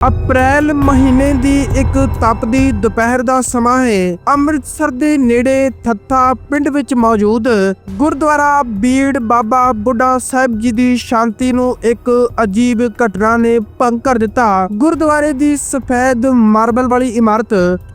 ਅਪ੍ਰੈਲ ਮਹੀਨੇ ਦੀ ਇੱਕ ਤਪਦੀ ਦੁਪਹਿਰ ਦਾ ਸਮਾਂ ਹੈ। ਅੰਮ੍ਰਿਤਸਰ ਦੇ ਨੇੜੇ ਥੱਥਾ ਪਿੰਡ ਵਿੱਚ ਮੌਜੂਦ ਗੁਰਦੁਆਰਾ ਬੀੜ ਬਾਬਾ ਬੁੱਢਾ ਸਾਹਿਬ ਜੀ ਦੀ ਸ਼ਾਂਤੀ ਨੂੰ ਇੱਕ ਅਜੀਬ ਘਟਨਾ ਨੇ ਭੰਗ ਕਰ ਦਿੱਤਾ। ਗੁਰਦੁਆਰੇ ਦੀ ਸਫੈਦ ਮਾਰਬਲ ਵਾਲੀ ਇਮਾਰਤ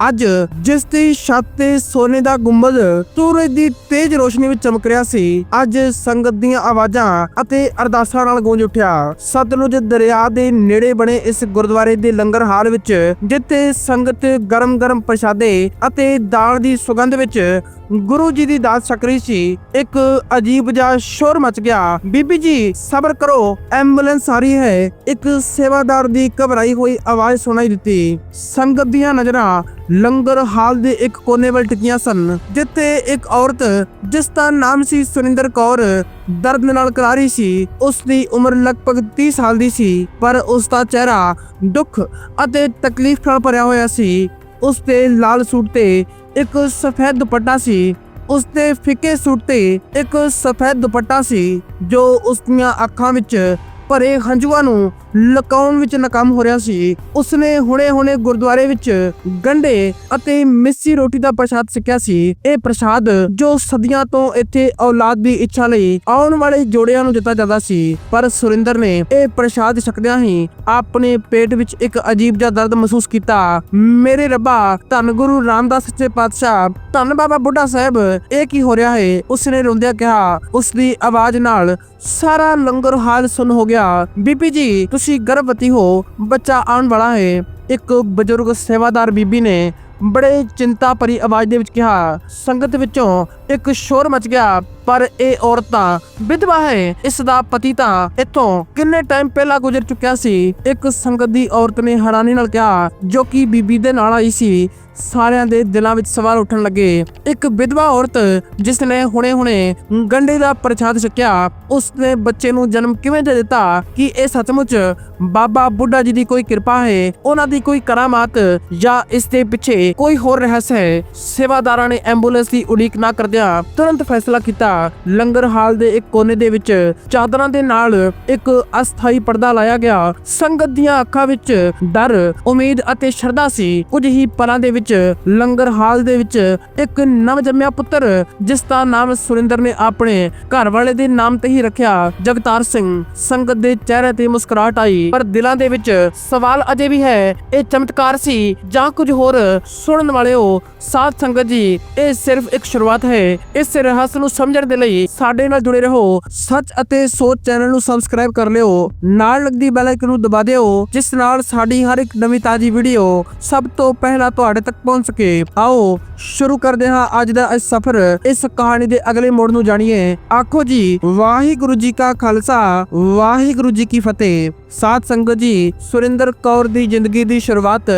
ਅੱਜ ਜਿਸ ਦੀ ਛੱਤ ਤੇ ਸੋਨੇ ਦਾ ਗੁੰਬਦ ਸੂਰਜ ਦੀ ਤੇਜ਼ ਰੋਸ਼ਨੀ ਵਿੱਚ ਚਮਕ ਰਿਹਾ ਸੀ, ਅੱਜ ਸੰਗਤ ਦੀਆਂ ਆਵਾਜ਼ਾਂ ਅਤੇ ਅਰਦਾਸਾਂ ਨਾਲ ਗੂੰਜ ਉੱਠਿਆ। ਸਤਲੁਜ ਦਰਿਆ ਦੇ ਨੇੜੇ ਬਣੇ ਇਸ ਗੁਰਦੁਆਰੇ ਦੇ ਲੰਗਰ ਹਾਲ ਵਿੱਚ ਜਿੱਥੇ ਸੰਗਤ ਗਰਮ-ਗਰਮ ਪ੍ਰਸ਼ਾਦੇ ਅਤੇ ਦਾਲ ਦੀ ਸੁਗੰਧ ਵਿੱਚ ਗੁਰੂ ਜੀ ਦੀ ਦਾਤ ਛਕ ਸੀ, ਇੱਕ ਅਜੀਬ ਜਿਹਾ ਸ਼ੋਰ ਮਚ ਗਿਆ। ਬੀਬੀ ਜੀ, ਸਬਰ ਕਰੋ, ਐਂਬੂਲੈਂਸ ਆ ਰਹੀ ਹੈ। ਇੱਕ ਸੇਵਾਦਾਰ ਦੀ ਘਬਰਾਈ ਹੋਈ ਆਵਾਜ਼ ਸੁਣਾਈ ਦਿੱਤੀ। ਸੰਗਤ ਦੀਆਂ ਨਜ਼ਰਾਂ ਲੰਗਰ ਹਾਲ ਦੇ ਇੱਕ ਕੋਨੇ ਵੱਲ ਟਿਕੀਆਂ ਸਨ, ਜਿੱਥੇ ਇੱਕ ਔਰਤ, ਜਿਸ ਦਾ ਨਾਮ ਸੀ ਸੁਰਿੰਦਰ ਕੌਰ ਦਰਦ ਨਾਲ ਕਰਾ ਸੀ। ਉਸ ਦੀ ਉਮਰ ਲਗਭਗ 30 ਸਾਲ ਦੀ ਸੀ, ਪਰ ਉਸ ਦਾ ਚਿਹਰਾ ਦੁੱਖ ਅਤੇ ਤਕਲੀਫ ਨਾਲ ਭਰਿਆ ਹੋਇਆ ਸੀ। ਉਸ ਤੇ ਲਾਲ ਸੂਟ ਤੇ ਇੱਕ ਸਫੈਦ ਦੁਪੱਟਾ ਸੀ। ਉਸ ਦੇ ਫਿੱਕੇ ਸੂਟ ਤੇ ਇੱਕ ਸਫੈਦ ਦੁਪੱਟਾ ਸੀ, ਜੋ ਉਸ ਦੀਆਂ ਅੱਖਾਂ ਵਿੱਚ ਭਰੇ ਹੰਝੂਆਂ ਨੂੰ ਲਕਾਉਣ ਵਿੱਚ ਨਾਕਾਮ ਹੋ ਰਿਹਾ ਸੀ। ਉਸਨੇ ਹੁਣੇ-ਹੁਣੇ ਗੁਰਦੁਆਰੇ ਵਿੱਚ ਗੰਢੇ ਅਤੇ ਮਿੱਸੀ ਰੋਟੀ ਦਾ ਪ੍ਰਸ਼ਾਦ ਸਿੱਖਿਆ ਸੀ। ਇਹ ਪ੍ਰਸ਼ਾਦ ਜੋ ਸਦੀਆਂ ਤੋਂ ਇੱਥੇ ਔਲਾਦ ਦੀ ਇੱਛਾ ਲਈ ਆਉਣ ਵਾਲੇ ਜੋੜਿਆਂ ਨੂੰ ਦਿੱਤਾ ਜਾਂਦਾ ਸੀ। ਪਰ ਸੁਰਿੰਦਰ ਨੇ ਇਹ ਪ੍ਰਸ਼ਾਦ ਛਕਦਿਆਂ ਹੀ ਆਪਣੇ ਪੇਟ ਵਿੱਚ ਇੱਕ ਅਜੀਬ ਜਿਹਾ ਦਰਦ ਮਹਿਸੂਸ ਕੀਤਾ। ਮੇਰੇ ਰੱਬਾ, ਧੰਨ ਗੁਰੂ ਰਾਮਦਾਸ ਸੱਚੇ ਪਾਤਸ਼ਾਹ, ਧੰਨ ਬਾਬਾ ਬੁੱਢਾ ਸਾਹਿਬ, ਇਹ ਕੀ ਹੋ ਰਿਹਾ ਹੈ? ਉਸਨੇ ਰੋਂਦਿਆਂ ਕਿਹਾ। ਉਸ ਦੀ ਆਵਾਜ਼ ਨਾਲ ਸਾਰਾ ਲੰਗਰ ਹਾਲ ਸੁਣ ਹੋ ਗਿਆ। ਬੀਬੀ ਜੀ, ਤੁਸੀਂ ਗਰਭਵਤੀ ਹੋ, ਬੱਚਾ ਆਉਣ ਵਾਲਾ ਹੈ। ਇੱਕ ਬਜ਼ੁਰਗ ਸੇਵਾਦਾਰ ਬੀਬੀ ਨੇ ਬੜੇ ਚਿੰਤਾ ਭਰੀ ਆਵਾਜ਼ ਦੇ ਵਿੱਚ ਕਿਹਾ। ਸੰਗਤ ਵਿੱਚੋਂ ਇੱਕ ਸ਼ੋਰ ਮਚ ਗਿਆ। ਪਰ ਇਹ ਔਰਤ ਵਿਧਵਾ ਹੈ। ਇਸ ਦਾ ਪਤੀ ਤਾਂ ਇੱਥੋਂ ਕਿੰਨੇ ਟਾਈਮ ਪਹਿਲਾਂ ਗੁਜ਼ਰ ਚੁੱਕਿਆ ਸੀ। ਇੱਕ ਸੰਗਤ ਦੀ ਔਰਤ ਨੇ ਹੈਰਾਨੀ ਨਾਲ ਕਿਹਾ, ਜੋ ਕਿ ਬੀਬੀ ਦੇ ਨਾਲ ਆਈ ਸੀ, ਸਾਰਿਆਂ ਦੇ ਦਿਲਾਂ ਵਿੱਚ ਸਵਾਲ ਉੱਠਣ ਲੱਗੇ। ਇੱਕ ਵਿਧਵਾ ਔਰਤ ਜਿਸ ਨੇ ਹੁਣੇ-ਹੁਣੇ ਗੰਡੇ ਦਾ ਪ੍ਰਸ਼ਾਦ ਛਕਿਆ ਉਸ ਨੇ ਬੱਚੇ ਨੂੰ ਜਨਮ ਕਿਵੇਂ ਦੇ ਦਿੱਤਾ, ਕਿ ਇਹ ਸੱਚਮੁੱਚ ਬਾਬਾ ਬੁੱਢਾ ਜੀ ਦੀ ਕੋਈ ਕਿਰਪਾ ਹੈ, ਉਹਨਾਂ ਦੀ ਕੋਈ ਕਰਾਮਾਤ, ਜਾਂ ਇਸ ਦੇ ਪਿੱਛੇ ਕੋਈ ਹੋਰ ਰਹੱਸ ਹੈ? ਸੇਵਾਦਾਰਾਂ ਨੇ ਐਂਬੂਲੈਂਸ ਦੀ ਉਡੀਕ ਨਾ ਕਰਦਿਆਂ ਤੁਰੰਤ ਫੈਸਲਾ ਕੀਤਾ ਲੰਗਰ ਹਾਲ ਦੇ ਇੱਕ ਕੋਨੇ ਦੇ ਵਿੱਚ ਚਾਦਰਾਂ ਦੇ ਨਾਲ ਇੱਕ ਅਸਥਾਈ ਪਰਦਾ ਲਾਇਆ ਗਿਆ। ਸੰਗਤ ਦੀਆਂ ਅੱਖਾਂ ਵਿੱਚ ਡਰ, ਉਮੀਦ ਅਤੇ ਸ਼ਰਧਾ ਸੀ। ਕੁਝ ਹੀ ਪਲਾਂ ਦੇ ਵਿੱਚ ਲੰਗਰ ਹਾਲ ਦੇ ਵਿੱਚ ਇੱਕ ਨਵ ਜੰਮਿਆ ਪੁੱਤਰ, ਜਿਸ ਦਾ ਨਾਮ ਸੁਰਿੰਦਰ ਨੇ ਆਪਣੇ ਘਰ ਵਾਲੇ ਦੇ ਨਾਮ ਤੇ ਹੀ ਰੱਖਿਆ, ਜਗਤਾਰ ਸਿੰਘ। ਸੰਗਤ ਦੇ ਚਿਹਰੇ ਤੇ ਮੁਸਕਰਾਹਟ ਆਈ, ਪਰ ਦਿਲਾਂ ਦੇ ਵਿੱਚ ਸਵਾਲ ਅਜੇ ਵੀ ਹੈ, ਇਹ ਚਮਤਕਾਰ ਸੀ ਜਾਂ ਕੁਝ ਹੋਰ? ਸੁਣਨ ਵਾਲਿਓ, ਸਾਧ ਸੰਗਤ ਜੀ, ਇਹ ਸਿਰਫ ਇੱਕ ਸ਼ੁਰੂਆਤ ਹੈ। ਇਸ ਰਹੱਸ ਨੂੰ ਸਮਝਣ ਦੇ ਲਈ ਸਾਡੇ ਨਾਲ ਜੁੜੇ ਰਹੋ। ਸੱਚ ਅਤੇ ਸੋਚ ਚੈਨਲ ਨੂੰ ਸਬਸਕ੍ਰਾਈਬ ਕਰ ਲਿਓ। ਨਾਲ ਲੱਗਦੀ ਬੈਲ ਆਈਕਨ ਨੂੰ ਦਬਾ ਦਿਓ, ਜਿਸ ਨਾਲ ਸਾਡੀ ਹਰ ਇੱਕ ਨਵੀਂ ਤਾਜ਼ੀ ਵੀਡੀਓ ਸਭ ਤੋਂ ਪਹਿਲਾਂ ਤੁਹਾਡੇ ਤੱਕ ਪਹੁੰਚ ਸਕੇ। ਆਓ, ਸ਼ੁਰੂ ਕਰਦੇ ਹਾਂ ਅੱਜ ਦਾ ਇਹ ਸਫ਼ਰ। ਇਸ ਕਹਾਣੀ ਦੇ ਅਗਲੇ ਮੋੜ ਨੂੰ ਜਾਣੀਏ। ਆਖੋ ਜੀ, ਵਾਹਿਗੁਰੂ ਜੀ ਕਾ ਖਾਲਸਾ, ਵਾਹਿਗੁਰੂ ਜੀ ਕੀ ਫਤਿਹ। ਸਾਧ ਸੰਗਤ ਜੀ, ਸੁਰਿੰਦਰ ਕੌਰ ਦੀ ਜ਼ਿੰਦਗੀ ਦੀ ਸ਼ੁਰੂਆਤ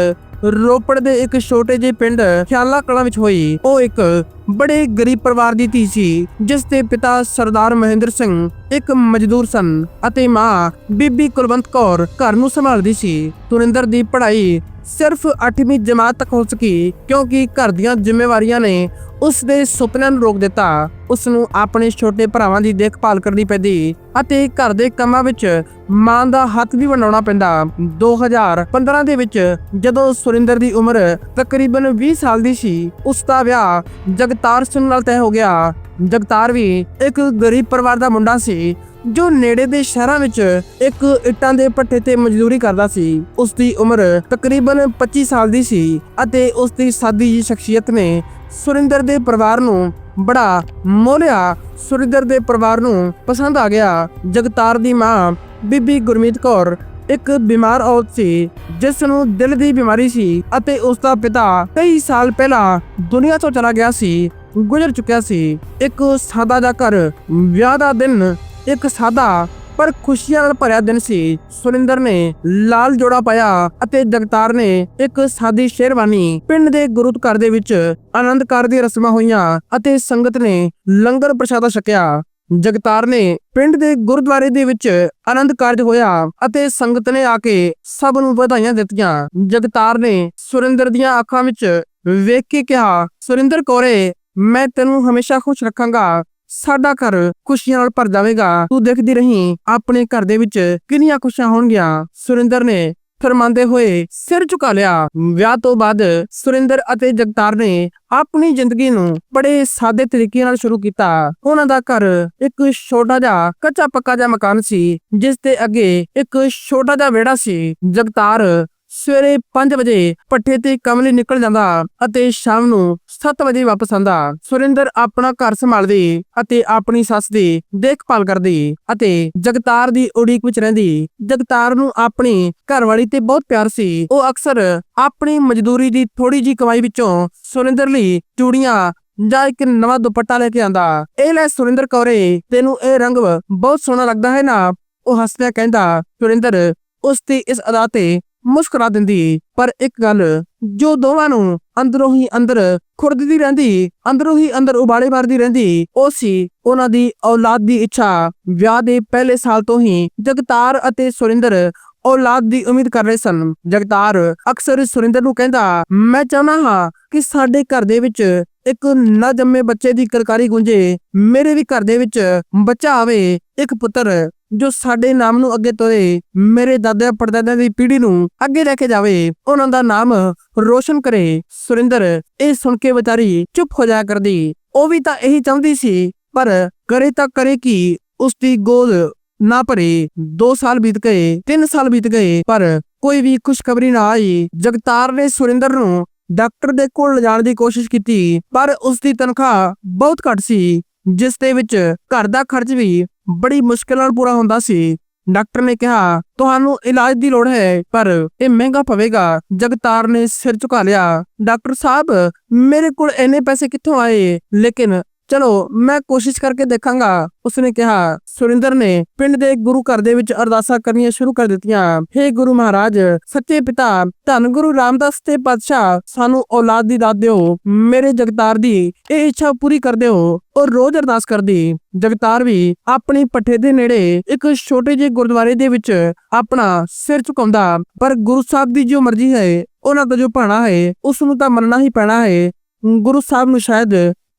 ਰੋਪੜ ਦੇ ਇੱਕ ਛੋਟੇ ਜਿਹੇ ਪਿੰਡ ਖਿਆਲਾ ਕਲਾਂ ਵਿੱਚ ਹੋਈ। ਉਹ ਇੱਕ ਬੜੇ ਗਰੀਬ ਪਰਿਵਾਰ ਦੀ ਧੀ ਸੀ, ਜਿਸ ਦੇ ਪਿਤਾ ਸਰਦਾਰ ਮਹਿੰਦਰ ਸਿੰਘ ਇੱਕ ਮਜ਼ਦੂਰ ਸਨ ਅਤੇ ਮਾਂ ਬੀਬੀ ਕੁਲਵੰਤ ਕੌਰ ਘਰ ਨੂੰ ਸੰਭਾਲਦੀ ਸੀ। ਤੁਰਿੰਦਰ ਦੀ ਪੜ੍ਹਾਈ ਸਿਰਫ 8ਵੀਂ ਜਮਾਤ ਤੱਕ ਹੋ ਸਕੀ, ਕਿਉਂਕਿ ਘਰ ਦੀਆਂ ਜ਼ਿੰਮੇਵਾਰੀਆਂ ਨੇ ਉਸ ਦੇ ਸੁਪਨਿਆਂ ਨੂੰ ਰੋਕ ਦਿੱਤਾ। ਉਸ ਨੂੰ ਆਪਣੇ ਛੋਟੇ ਭਰਾਵਾਂ ਦੀ ਦੇਖਭਾਲ ਕਰਨੀ ਪੈਂਦੀ ਅਤੇ ਘਰ ਦੇ ਕੰਮਾਂ ਵਿੱਚ ਮਾਂ ਦਾ ਹੱਥ ਵੀ ਬਣਾਉਣਾ ਪੈਂਦਾ। 2015 ਦੇ ਵਿੱਚ ਜਦੋਂ ਸੁਰਿੰਦਰ ਦੀ ਉਮਰ ਤਕਰੀਬਨ 20 ਸਾਲ ਦੀ ਸੀ, ਉਸ ਦਾ ਵਿਆਹ ਜਗਤਾਰ ਸਿੰਘ ਨਾਲ ਤੈਅ ਹੋ ਗਿਆ। ਜਗਤਾਰ ਵੀ ਇੱਕ ਗਰੀਬ ਪਰਿਵਾਰ ਦਾ ਮੁੰਡਾ ਸੀ ਜੋ ਨੇੜੇ ਦੇ ਸ਼ਹਿਰਾਂ ਵਿੱਚ ਇੱਕ ਇੱਟਾਂ ਦੇ ਭੱਠੇ ਤੇ ਮਜ਼ਦੂਰੀ ਕਰਦਾ ਸੀ ਉਸ ਦੀ ਉਮਰ ਤਕਰੀਬਨ 25 ਸਾਲ ਦੀ ਸੀ ਅਤੇ ਉਸ ਦੀ ਸਾਦੀ ਜੀ ਸ਼ਖਸੀਅਤ ਨੇ ਸੁਰਿੰਦਰ ਦੇ ਪਰਿਵਾਰ ਨੂੰ ਬੜਾ ਮੋਲਿਆ ਸੁਰਿੰਦਰ ਦੇ ਪਰਿਵਾਰ ਨੂੰ ਪਸੰਦ ਆ ਗਿਆ। ਜਗਤਾਰ ਦੀ ਮਾਂ ਬੀਬੀ ਗੁਰਮੀਤ ਕੌਰ ਇੱਕ ਬਿਮਾਰ ਔਰਤ ਸੀ, ਜਿਸ ਨੂੰ ਦਿਲ ਦੀ ਬਿਮਾਰੀ ਸੀ ਅਤੇ ਉਸ ਦਾ ਪਿਤਾ ਕਈ ਸਾਲ ਪਹਿਲਾਂ ਦੁਨੀਆ ਤੋਂ ਚਲਾ ਗਿਆ ਸੀ, ਗੁਜ਼ਰ ਚੁੱਕਿਆ ਸੀ। ਇੱਕ ਸਾਦਾ ਦਾ ਘਰ ਵਿਆਹ ਦਾ ਦਿਨ ਇੱਕ ਸਾਦਾ ਪਰ ਖੁਸ਼ੀਆਂ ਨਾਲ ਭਰਿਆ ਦਿਨ ਸੀ। ਸੁਰਿੰਦਰ ਨੇ ਲਾਲ ਜੋੜਾ ਪਾਇਆ ਅਤੇ ਜਗਤਾਰ ਨੇ ਇੱਕ ਸਾਦੀ ਸ਼ੇਰਵਾਨੀ ਪਿੰਡ ਦੇ ਗੁਰੂਤ ਘਰ ਦੇ ਵਿੱਚ ਆਨੰਦਕਾਰ ਦੀ ਰਸਮਾਂ ਹੋਈਆਂ ਅਤੇ ਸੰਗਤ ਨੇ ਲੰਗਰ ਪ੍ਰਸ਼ਾਦਾ ਛਕਿਆ। ਜਗਤਾਰ ਨੇ ਪਿੰਡ ਦੇ ਗੁਰਦੁਆਰੇ ਦੇ ਵਿੱਚ ਆਨੰਦ ਕਾਰਜ ਹੋਇਆ ਅਤੇ ਸੰਗਤ ਨੇ ਆ ਕੇ ਸਭ ਨੂੰ ਵਧਾਈਆਂ ਦਿੱਤੀਆਂ। ਜਗਤਾਰ ਨੇ ਸੁਰਿੰਦਰ ਦੀਆਂ ਅੱਖਾਂ ਵਿੱਚ ਵੇਖ ਕੇ ਕਿਹਾ, ਸੁਰਿੰਦਰ ਕੋਰੇ, ਮੈਂ ਤੈਨੂੰ ਹਮੇਸ਼ਾ ਖੁਸ਼ ਰੱਖਾਂਗਾ। ਸਾਡਾ ਘਰ ਖੁਸ਼ੀਆਂ ਨਾਲ ਭਰ ਜਾਵੇਗਾ। ਤੂੰ ਦੇਖਦੀ ਰਹੀਂ, ਆਪਣੇ ਘਰ ਦੇ ਵਿੱਚ ਕਿੰਨੀਆਂ ਖੁਸ਼ੀਆਂ ਹੋਣਗੀਆਂ। ਸੁਰਿੰਦਰ ਨੇ ਫਰਮਾਉਂਦੇ ਹੋਏ ਸਿਰ ਝੁਕਾ ਲਿਆ। ਵਿਆਹ ਤੋਂ ਬਾਅਦ ਸੁਰਿੰਦਰ ਅਤੇ ਜਗਤਾਰ ਨੇ ਆਪਣੀ ਜ਼ਿੰਦਗੀ ਨੂੰ ਬੜੇ ਸਾਦੇ ਤਰੀਕੇ ਨਾਲ ਸ਼ੁਰੂ ਕੀਤਾ। ਉਹਨਾਂ ਦਾ ਘਰ ਇੱਕ ਛੋਟਾ ਜਿਹਾ ਕੱਚਾ ਪੱਕਾ ਜਿਹਾ ਮਕਾਨ ਸੀ, ਜਿਸ ਦੇ ਅੱਗੇ ਇੱਕ ਛੋਟਾ ਜਿਹਾ ਵਿਹੜਾ ਸੀ। ਜਗਤਾਰ ਸਵੇਰੇ 5 ਵਜੇ ਪੱਠੇ ਤੇ ਕੰਮ ਲਈ ਨਿਕਲ ਜਾਂਦਾ ਅਤੇ ਸ਼ਾਮ ਨੂੰ 7 ਵਜੇ ਵਾਪਸ ਆਂਦਾ ਸੁਰਿੰਦਰ ਆਪਣਾ ਘਰ ਸੰਭਾਲਦੀ ਅਤੇ ਆਪਣੀ ਸੱਸ ਦੀ ਦੇਖਭਾਲ ਕਰਦੀ ਅਤੇ ਜਗਤਾਰ ਦੀ ਉਡੀਕ ਵਿੱਚ ਰਹਿੰਦੀ। ਜਗਤਾਰ ਨੂੰ ਆਪਣੀ ਘਰਵਾਲੀ ਤੇ ਬਹੁਤ ਪਿਆਰ ਸੀ। ਉਹ ਅਕਸਰ ਆਪਣੀ ਮਜ਼ਦੂਰੀ ਦੀ ਥੋੜੀ ਜੀ ਕਮਾਈ ਵਿੱਚੋਂ ਸੁਰਿੰਦਰ ਲਈ ਚੂੜੀਆਂ ਜਾਂ ਇੱਕ ਨਵਾਂ ਦੁਪੱਟਾ ਲੈ ਕੇ ਆਂਦਾ ਇਹ ਲੈ ਸੁਰਿੰਦਰ ਕੌਰੇ, ਤੈਨੂੰ ਇਹ ਰੰਗ ਬਹੁਤ ਸੋਹਣਾ ਲੱਗਦਾ ਹੈ ਨਾ? ਉਹ ਹੱਸਦਿਆਂ ਕਹਿੰਦਾ, ਸੁਰਿੰਦਰ, ਉਸ ਦੀ ਇਸ ਅਦਾ ਤੇ ਮੁਸਕਰਾ ਦਿੰਦੀ। ਪਰ ਇੱਕ ਗੱਲ, ਜੋ ਦੋਵਾਂ ਨੂੰ ਅੰਦਰੋਂ ਹੀ ਅੰਦਰ ਖੁਰਦਦੀ ਰਹਿੰਦੀ, ਅੰਦਰੋਂ ਹੀ ਅੰਦਰ ਉਬਾਲੇ ਮਾਰਦੀ ਰਹਿੰਦੀ, ਉਹ ਸੀ ਉਹਨਾਂ ਦੀ ਔਲਾਦ ਦੀ ਇੱਛਾ। ਵਿਆਹ ਦੇ ਪਹਿਲੇ ਸਾਲ ਤੋਂ ਹੀ ਜਗਤਾਰ ਅਤੇ ਸੁਰਿੰਦਰ ਔਲਾਦ ਦੀ ਉਮੀਦ ਕਰ ਰਹੇ ਸਨ। ਜਗਤਾਰ ਅਕਸਰ ਸੁਰਿੰਦਰ ਨੂੰ ਕਹਿੰਦਾ, ਮੈਂ ਚਾਹਨਾ ਹਾਂ ਕਿ ਸਾਡੇ ਘਰ ਦੇ ਵਿੱਚ ਇੱਕ ਨਾ ਜੰਮੇ ਬੱਚੇ ਦੀ ਕਰਕਾਰੀ ਗੁੰਜੇ, ਮੇਰੇ ਵੀ ਘਰ ਦੇ ਵਿੱਚ ਬੱਚਾ ਆਵੇ, ਇੱਕ ਪੁੱਤਰ ਜੋ ਸਾਡੇ ਨਾਮ ਨੂੰ ਅੱਗੇ ਤੋਰੇ, ਮੇਰੇ ਦਾਦਾ ਪੜਦਾਦਿਆਂ ਦੀ ਪੀੜ੍ਹੀ ਨੂੰ ਅੱਗੇ ਲੈ ਕੇ ਜਾਵੇ, ਉਹਨਾਂ ਦਾ ਨਾਮ ਰੋਸ਼ਨ ਕਰੇ। ਸੁਰਿੰਦਰ, ਇਹ ਸੁਣ ਕੇ ਵਿਚਾਰੀ ਚੁੱਪ ਹੋ ਜਾਇਆ ਕਰਦੀ। ਉਹ ਵੀ ਤਾਂ ਇਹੀ ਚਾਹੁੰਦੀ ਸੀ, ਪਰ ਕਰੇ ਤਾਂ ਕਰੇ ਕੀ ਉਸ ਦੀ ਗੋਦ ਨਾ ਭਰੇ। 2 ਸਾਲ ਬੀਤ ਗਏ 3 ਸਾਲ ਬੀਤ ਗਏ, ਪਰ ਕੋਈ ਵੀ ਖੁਸ਼ਖਬਰੀ ਨਾ ਆਈ। ਜਗਤਾਰ ਨੇ ਸੁਰਿੰਦਰ ਨੂੰ ਡਾਕਟਰ ਦੇ ਕੋਲ ਲਿਜਾਣ ਦੀ ਕੋਸ਼ਿਸ਼ ਕੀਤੀ, ਪਰ ਉਸ ਦੀ ਤਨਖਾਹ ਬਹੁਤ ਘੱਟ ਸੀ। ਜਿਸ ਦੇ ਵਿੱਚ ਘਰ ਦਾ ਖਰਚ ਵੀ ਬੜੀ ਮੁਸ਼ਕਲ ਨਾਲ ਪੂਰਾ ਹੁੰਦਾ ਸੀ। ਡਾਕਟਰ ਨੇ ਕਿਹਾ, ਤੁਹਾਨੂੰ ਇਲਾਜ ਦੀ ਲੋੜ ਹੈ, ਪਰ ਇਹ ਮਹਿੰਗਾ ਪਵੇਗਾ। ਜਗਤਾਰ ਨੇ ਸਿਰ ਝੁਕਾ ਲਿਆ। ਡਾਕਟਰ ਸਾਹਿਬ, ਮੇਰੇ ਕੋਲ ਇੰਨੇ ਪੈਸੇ ਕਿੱਥੋਂ ਆਏ? ਲੇਕਿਨ ਚਲੋ, ਮੈਂ ਕੋਸ਼ਿਸ਼ ਕਰਕੇ ਦੇਖਾਂਗਾ। ਉਸਨੇ ਕਿਹਾ, ਸੁਰਿੰਦਰ ਨੇ ਪਿੰਡ ਦੇ ਗੁਰੂ ਘਰ ਦੇ ਵਿੱਚ ਅਰਦਾਸਾਂ ਕਰਨੀਆਂ ਸ਼ੁਰੂ ਕਰ ਦਿੱਤੀਆਂ। हे ਗੁਰੂ ਮਹਾਰਾਜ, ਸੱਚੇ ਪਿਤਾ, ਧੰਨ ਗੁਰੂ ਰਾਮਦਾਸ ਤੇ ਪਾਤਸ਼ਾਹ, ਸਾਨੂੰ ਔਲਾਦ ਦੀ ਦਾਤ ਦਿਓ। ਮੇਰੇ ਜਗਤਾਰ ਦੀ ਇਹ ਇੱਛਾ ਪੂਰੀ ਕਰ ਦਿਓ ਉਹ ਰੋਜ਼ ਅਰਦਾਸ ਕਰਦੀ। ਜਗਤਾਰ ਵੀ ਆਪਣੀ ਪੱਠੇ ਦੇ ਨੇੜੇ ਇੱਕ ਛੋਟੇ ਜਿਹੇ ਗੁਰਦੁਆਰੇ ਦੇ ਵਿੱਚ ਆਪਣਾ ਸਿਰ ਝੁਕਾਉਂਦਾ। ਪਰ ਗੁਰੂ ਸਾਹਿਬ ਦੀ ਜੋ ਮਰਜ਼ੀ ਹੈ, ਉਹਨਾਂ ਦਾ ਜੋ ਭਾਣਾ ਹੈ ਉਸ ਨੂੰ ਤਾਂ ਮੰਨਣਾ ਹੀ ਪੈਣਾ ਹੈ। ਗੁਰੂ ਸਾਹਿਬ ਨੂੰ ਸ਼ਾਇਦ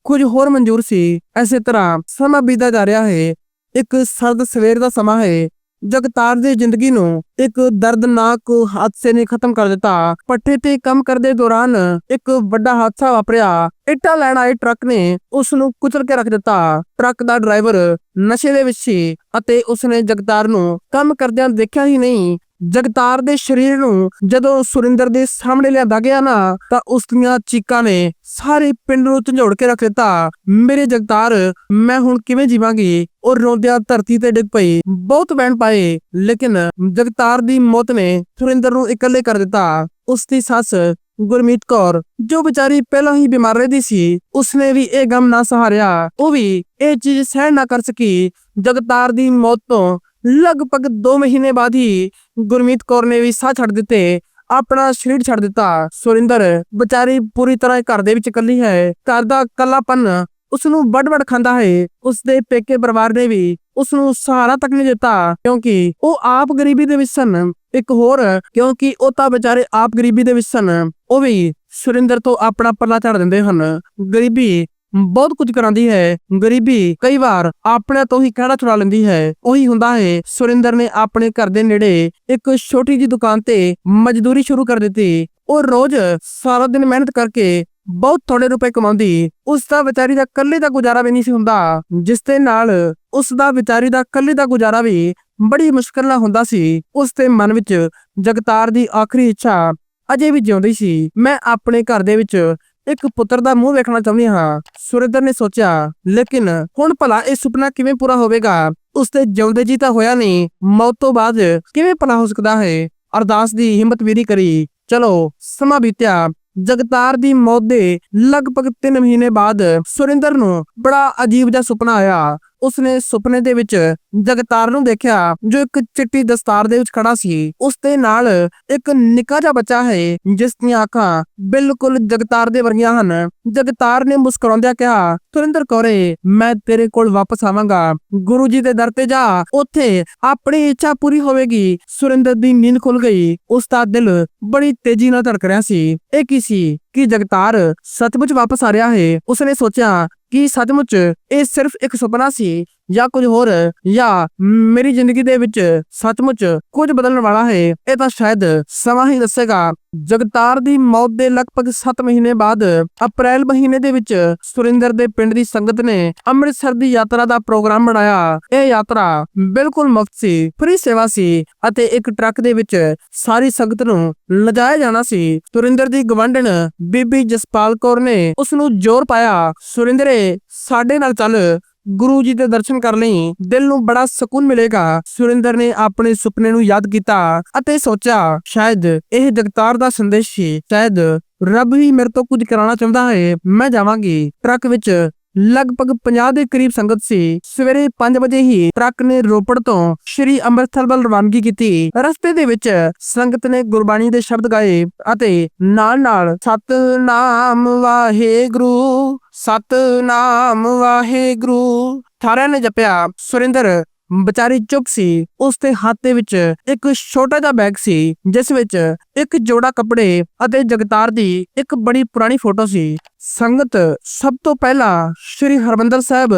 ਕੁਝ ਹੋਰ ਮਨਜ਼ੂਰ ਸੀ। ਐਸੇ ਤਰ੍ਹਾਂ ਸਮਾਂ ਬੀਤਦਾ ਜਾ ਰਿਹਾ ਹੈ। ਇੱਕ ਸਰਦ ਸਵੇਰ ਦਾ ਸਮਾਂ ਹੈ। ਜਗਤਾਰ ਦੀ ਜ਼ਿੰਦਗੀ ਨੂੰ ਇੱਕ ਦਰਦਨਾਕ ਹਾਦਸੇ ਨੇ ਖਤਮ ਕਰ ਦਿੱਤਾ। ਪੱਠੇ ਤੇ ਕੰਮ ਕਰਦੇ ਦੌਰਾਨ ਇੱਕ ਵੱਡਾ ਹਾਦਸਾ ਵਾਪਰਿਆ। ਇੱਟਾਂ ਲੈਣ ਆਏ ਟਰੱਕ ਨੇ ਉਸ ਨੂੰ ਕੁਚਲ ਕੇ ਰੱਖ ਦਿੱਤਾ। ਟਰੱਕ ਦਾ ਡਰਾਈਵਰ ਨਸ਼ੇ ਦੇ ਵਿੱਚ ਸੀ ਅਤੇ ਉਸਨੇ ਜਗਤਾਰ ਨੂੰ ਕੰਮ ਕਰਦਿਆਂ ਦੇਖਿਆ ਹੀ ਨਹੀਂ। ਜਗਤਾਰ ਦੇ ਸਰੀਰ ਨੂੰ ਜਦੋਂ ਸੁਰਿੰਦਰ ਦੇ ਸਾਹਮਣੇ ਲਿਆਂਦਾ ਗਿਆ ਨਾ, ਤਾਂ ਉਸ ਦੀਆਂ ਚੀਕਾਂ ਨੇ ਸਾਰੇ ਪਿੰਡ ਨੂੰ ਝੰਜੋੜ ਕੇ ਰੱਖ ਦਿੱਤਾ। ਮੇਰੇ ਜਗਤਾਰ, ਮੈਂ ਹੁਣ ਕਿਵੇਂ ਜੀਵਾਂਗੀ? ਉਹ ਰੋਂਦਿਆਂ ਧਰਤੀ ਤੇ ਡਿੱਗ ਪਈ। ਬਹੁਤ ਬੈਣ ਪਾਏ, ਲੇਕਿਨ ਜਗਤਾਰ ਦੀ ਮੌਤ ਨੇ ਸੁਰਿੰਦਰ ਨੂੰ ਇਕੱਲੇ ਕਰ ਦਿੱਤਾ। ਉਸ ਦੀ ਸੱਸ ਗੁਰਮੀਤ ਕੌਰ, ਜੋ ਵਿਚਾਰੀ ਪਹਿਲਾਂ ਹੀ ਬਿਮਾਰ ਰਹਿੰਦੀ ਸੀ, ਉਸਨੇ ਵੀ ਇਹ ਗਮ ਨਾ ਸਹਾਰਿਆ। ਉਹ ਵੀ ਇਹ ਚੀਜ਼ ਸਹਿਣ ਨਾ ਕਰ ਸਕੀ। ਜਗਤਾਰ ਦੀ ਮੌਤ ਤੋਂ ਲਗਭਗ 2 ਮਹੀਨੇ ਬਾਅਦ ਹੀ ਗੁਰਮੀਤ ਕੌਰ ਨੇ ਵੀ ਸਾਹ ਛੱਡ ਦਿੱਤੇ, ਆਪਣਾ ਸਰੀਰ ਛੱਡ ਦਿੱਤਾ। ਸੁਰਿੰਦਰ ਵਿਚਾਰੀ ਪੂਰੀ ਤਰ੍ਹਾਂ ਘਰ ਦੇ ਵਿੱਚ ਇਕੱਲੀ ਹੈ। ਘਰ ਦਾ ਇਕੱਲਾਪਨ ਉਸ ਨੂੰ ਵੱਡ-ਵੱਡ ਖਾਂਦਾ ਹੈ। ਉਸ ਦੇ ਪੇਕੇ ਪਰਿਵਾਰ ਨੇ ਵੀ ਉਸ ਨੂੰ ਸਹਾਰਾ ਤੱਕ ਨਹੀਂ ਦਿੱਤਾ, ਕਿਉਂਕਿ ਉਹ ਆਪ ਗਰੀਬੀ ਦੇ ਵਿੱਚ ਸਨ। ਇੱਕ ਹੋਰ, ਕਿਉਂਕਿ ਉਹ ਤਾਂ ਵਿਚਾਰੇ ਆਪ ਗਰੀਬੀ ਦੇ ਵਿੱਚ ਸਨ, ਉਹ ਵੀ ਸੁਰਿੰਦਰ ਤੋਂ ਆਪਣਾ ਪੱਲਾ ਝਾੜ ਦਿੰਦੇ ਹਨ। ਗਰੀਬੀ ਬਹੁਤ ਕੁਝ ਕਰਾਂਦੀ ਹੈ। ਗਰੀਬੀ ਕਈ ਵਾਰ ਆਪਣੇ ਤੋਂ ਹੀ ਕਿਹੜਾ ਛੁਡਾ ਲੈਂਦੀ ਹੈ। ਉਹੀ ਹੁੰਦਾ ਹੈ, ਸੁਰਿੰਦਰ ਨੇ ਆਪਣੇ ਘਰ ਦੇ ਨੇੜੇ ਇੱਕ ਛੋਟੀ ਜੀ ਦੁਕਾਨ ਤੇ ਮਜ਼ਦੂਰੀ ਸ਼ੁਰੂ ਕਰ ਦਿੱਤੀ। ਉਹ ਰੋਜ਼ ਸਾਰਾ ਦਿਨ ਮਿਹਨਤ ਕਰਕੇ ਬਹੁਤ ਥੋੜੇ ਰੁਪਏ ਕਮਾਉਂਦੀ। ਉਸ ਦਾ ਵਿਚਾਰੀ ਦਾ ਕੱਲੇ ਦਾ ਗੁਜ਼ਾਰਾ ਵੀ ਨਹੀਂ ਸੀ ਹੁੰਦਾ, ਜਿਸ ਦੇ ਨਾਲ ਉਸ ਦਾ ਵਿਚਾਰੀ ਦਾ ਕੱਲੇ ਦਾ ਗੁਜ਼ਾਰਾ ਵੀ ਬੜੀ ਮੁਸ਼ਕਲ ਨਾਲ ਹੁੰਦਾ ਸੀ। ਉਸ ਦੇ ਮਨ ਵਿੱਚ ਜਗਤਾਰ ਦੀ ਆਖਰੀ ਇੱਛਾ ਅਜੇ ਵੀ ਜਿਉਂਦੀ ਸੀ। ਮੈਂ ਆਪਣੇ ਘਰ ਦੇ ਵਿੱਚ ਇੱਕ ਪੁੱਤਰ ਦਾ ਮੂੰਹ ਵੇਖਣਾ ਚਾਹੁੰਦੀ ਹਾਂ। ਸੁਰਿੰਦਰ ਨੇ ਸੋਚਿਆ, ਲੇਕਿਨ ਹੁਣ ਭਲਾ ਇਹ ਸੁਪਨਾ ਕਿਵੇਂ ਪੂਰਾ ਹੋਵੇਗਾ? ਉਸ ਤੇ ਜਿਉਂਦੇ ਜੀ ਤਾਂ ਹੋਇਆ ਨਹੀਂ। ਮੌਤ ਤੋਂ ਬਾਅਦ ਕਿਵੇਂ ਭਲਾ ਹੋ ਸਕਦਾ ਹੈ? ਅਰਦਾਸ ਦੀ ਹਿੰਮਤ ਵੀਰੀ ਕਰੀ। ਚਲੋ, ਸਮਾਂ ਬੀਤਿਆ। ਜਗਤਾਰ ਦੀ ਮੌਤ ਦੇ ਲਗਭਗ 3 ਮਹੀਨੇ ਬਾਅਦ ਸੁਰਿੰਦਰ ਨੂੰ ਬੜਾ ਅਜੀਬ ਜਿਹਾ ਸੁਪਨਾ ਆਇਆ। ਉਸਨੇ ਸੁਪਨੇ ਦੇ ਵਿੱਚ ਜਗਤਾਰ ਨੂੰ ਦੇਖਿਆ, ਜੋ ਇੱਕ ਚਿੱਟੀ ਦਸਤਾਰ ਦੇ ਵਿੱਚ ਖੜਾ ਸੀ। ਉਸ ਦੇ ਨਾਲ ਇੱਕ ਨਿੱਕਾ ਜਿਹਾ ਬੱਚਾ ਹੈ, ਜਿਸ ਦੀਆਂ ਅੱਖਾਂ ਬਿਲਕੁਲ ਜਗਤਾਰ ਦੇ ਵਰਗੀਆਂ ਹਨ। ਜਗਤਾਰ ਨੇ ਮੁਸਕਰਾਉਂਦਿਆਂ ਕਿਹਾ, ਸੁਰਿੰਦਰ ਕੌਰੇ, ਮੈਂ ਤੇਰੇ ਕੋਲ ਵਾਪਸ ਆਵਾਂਗਾ। ਗੁਰੂ ਜੀ ਦੇ ਦਰ ਤੇ ਜਾ। ਉੱਥੇ ਆਪਣੀ ਇੱਛਾ ਪੂਰੀ ਹੋਵੇਗੀ। ਸੁਰਿੰਦਰ ਦੀ ਨੀਂਦ ਖੁੱਲ ਗਈ। ਉਸ ਦਾ ਦਿਲ ਬੜੀ ਤੇਜ਼ੀ ਨਾਲ ਧੜਕ ਰਿਹਾ ਸੀ। ਇਹ ਕੀ ਸੀ ਕਿ ਜਗਤਾਰ ਸੱਚਮੁੱਚ ਵਾਪਸ ਆ ਰਿਹਾ ਹੈ? ਉਸਨੇ ਸੋਚਿਆ ਕਿ ਸੱਚਮੁੱਚ ਇਹ ਸਿਰਫ ਇੱਕ ਸੁਪਨਾ ਸੀ? ਜਾਂ ਕੁਝ ਹੋਰ, ਜਾਂ ਮੇਰੀ ਜ਼ਿੰਦਗੀ ਦੇ ਵਿੱਚ ਸੱਚਮੁੱਚ ਕੁਝ ਬਦਲਣ ਵਾਲਾ ਹੈ, ਇਹ ਤਾਂ ਸ਼ਾਇਦ ਸਮਾਂ ਹੀ ਦੱਸੇਗਾ। ਜਗਤਾਰ ਦੀ ਮੌਤ ਦੇ ਲਗਭਗ 7 ਮਹੀਨੇ ਬਾਅਦ ਅਪ੍ਰੈਲ ਮਹੀਨੇ ਦੇ ਵਿੱਚ ਸੁਰਿੰਦਰ ਦੇ ਪਿੰਡ ਦੀ ਸੰਗਤ ਨੇ ਅੰਮ੍ਰਿਤਸਰ ਦੀ ਯਾਤਰਾ ਦਾ ਪ੍ਰੋਗਰਾਮ ਬਣਾਇਆ। ਇਹ ਯਾਤਰਾ ਬਿਲਕੁਲ ਮੁਫਤ ਸੀ, ਫ੍ਰੀ ਸੇਵਾ ਸੀ ਅਤੇ ਇੱਕ ਟਰੱਕ ਦੇ ਵਿੱਚ ਸਾਰੀ ਸੰਗਤ ਨੂੰ ਲਿਜਾਇਆ ਜਾਣਾ ਸੀ। ਸੁਰਿੰਦਰ ਦੀ ਗਵੰਡਣ ਬੀਬੀ ਜਸਪਾਲ ਕੌਰ ਨੇ ਉਸ ਨੂੰ ਜ਼ੋਰ ਪਾਇਆ, ਸੁਰਿੰਦਰੇ, ਸਾਡੇ ਨਾਲ ਚੱਲ। ਗੁਰੂ ਜੀ ਦੇ ਦਰਸ਼ਨ ਕਰ ਲਈ, ਦਿਲ ਨੂੰ ਬੜਾ ਸਕੂਨ ਮਿਲੇਗਾ। ਸੁਰਿੰਦਰ ਨੇ ਆਪਣੇ ਸੁਪਨੇ ਨੂੰ ਯਾਦ ਕੀਤਾ ਅਤੇ ਸੋਚਿਆ, ਸ਼ਾਇਦ ਇਹ ਜਗਤਾਰ ਦਾ ਸੰਦੇਸ਼ ਸੀ, ਸ਼ਾਇਦ ਰੱਬ ਹੀ ਮੇਰੇ ਤੋਂ ਕੁਝ ਕਰਾਉਣਾ ਚਾਹੁੰਦਾ ਹੈ, ਮੈਂ ਜਾਵਾਂਗੀ। ਟਰੱਕ ਵਿੱਚ ਲਗਭਗ 50 ਦੇ ਕਰੀਬ ਸੰਗਤ ਸੀ। ਸਵੇਰੇ 5 ਵਜੇ ਹੀ ਟਰੱਕ ਨੇ ਰੋਪੜ ਤੋਂ ਸ਼੍ਰੀ ਅੰਮ੍ਰਿਤਸਰ ਵੱਲ ਰਵਾਨਗੀ ਕੀਤੀ। ਰਸਤੇ ਦੇ ਵਿੱਚ ਸੰਗਤ ਨੇ ਗੁਰਬਾਣੀ ਦੇ ਸ਼ਬਦ ਗਾਏ ਅਤੇ ਨਾਲ-ਨਾਲ ਸਤਨਾਮ ਵਾਹਿਗੁਰੂ ਸਤਨਾਮ ਵਾਹਿਗੁਰੂ, ਸਾਰਿਆਂ ਨੇ ਜਪਿਆ। ਸੁਰਿੰਦਰ ਵਿਚਾਰੀ ਚੁੱਪ ਸੀ। ਉਸ ਦੇ ਹੱਥ ਦੇ ਵਿੱਚ ਇੱਕ ਛੋਟਾ ਜਿਹਾ ਬੈਗ ਸੀ, ਜਿਸ ਵਿੱਚ ਇੱਕ ਜੋੜਾ ਕੱਪੜੇ ਅਤੇ ਜਗਤਾਰ ਦੀ ਇੱਕ ਬੜੀ ਪੁਰਾਣੀ ਫੋਟੋ ਸੀ। ਸੰਗਤ ਸਭ ਤੋਂ ਪਹਿਲਾਂ ਸ਼੍ਰੀ ਹਰਮੰਦਰ ਸਾਹਿਬ